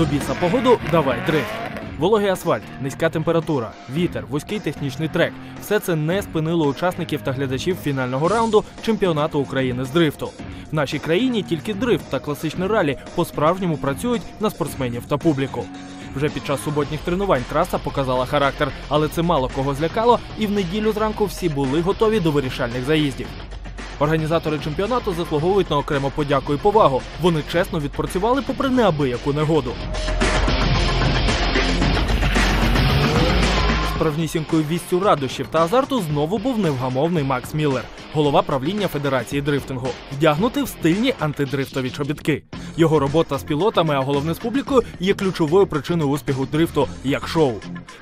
До біса погоду давай дрифт. Вологий асфальт, низька температура, вітер, вузький технічний трек все це не спинило учасників та глядачів фінального раунду чемпіонату України з дрифту. В нашій країні тільки дрифт та класичне ралі по-справжньому працюють на спортсменів та публіку. Вже під час суботніх тренувань траса показала характер, але це мало кого злякало, і в неділю зранку всі були готові до вирішальних заїздів. Організатори чемпіонату заслуговують на окрему подяку і повагу. Вони чесно відпрацювали попри неабияку негоду. Справнісінькою вістю радощів та азарту знову був невгамовний Макс Міллер, голова правління Федерації дрифтингу, вдягнутий в стильні антидрифтові чобітки. Його робота з пілотами, а головне з публікою, є ключовою причиною успіху дрифту як шоу.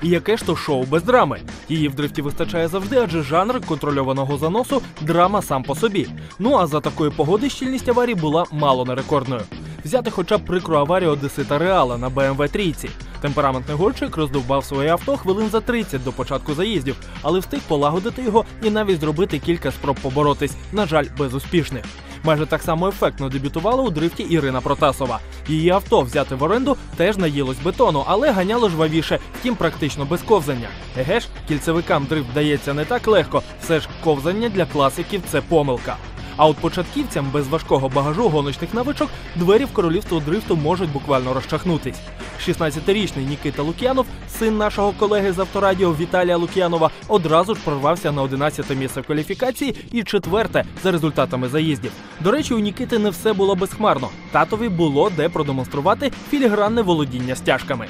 І яке ж то шоу без драми? Її в дрифті вистачає завжди, адже жанр контрольованого заносу драма сам по собі. Ну а за такої погоди щільність аварій була мало не рекордною. Взяти хоча б прикру аварію Одесита Реала на БМВ трійці. Темпераментний гонщик роздовбав своє авто хвилин за 30 до початку заїздів, але встиг полагодити його і навіть зробити кілька спроб поборотись, на жаль, безуспішних. Майже так само ефектно дебютувала у дрифті Ірина Протасова. Її авто взяте в оренду теж наїлось бетону, але ганяло жвавіше, втім практично без ковзання. Еге кільцевикам дрифт дається не так легко, все ж ковзання для класиків це помилка. А от початківцям без важкого багажу гоночних навичок двері в королівство дрифту можуть буквально розчахнутись. 16-річний Нікита Лук'янов, син нашого колеги з авторадіо Віталія Лук'янова, одразу ж прорвався на 11-те місце в кваліфікації і четверте за результатами заїздів. До речі, у Нікити не все було безхмарно. Татові було де продемонструвати філігранне володіння стяжками.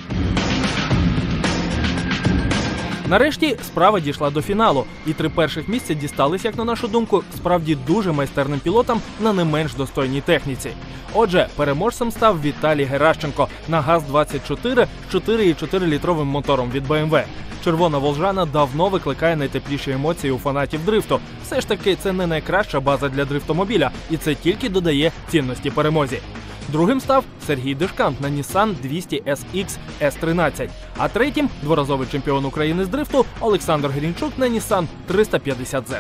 Нарешті справа дійшла до фіналу, і три перших місця дістались, як на нашу думку, справді дуже майстерним пілотам на не менш достойній техніці. Отже, переможцем став Віталій Геращенко на ГАЗ-24 з 4,4 літровим мотором від BMW. Червона Волжана давно викликає найтепліші емоції у фанатів дрифту. Все ж таки, це не найкраща база для дрифтомобіля, і це тільки додає цінності перемозі. Другим став Сергій Дешкант на Nissan 200 SX S13. А третім дворазовий чемпіон України з дрифту Олександр Грінчук на Nissan 350Z.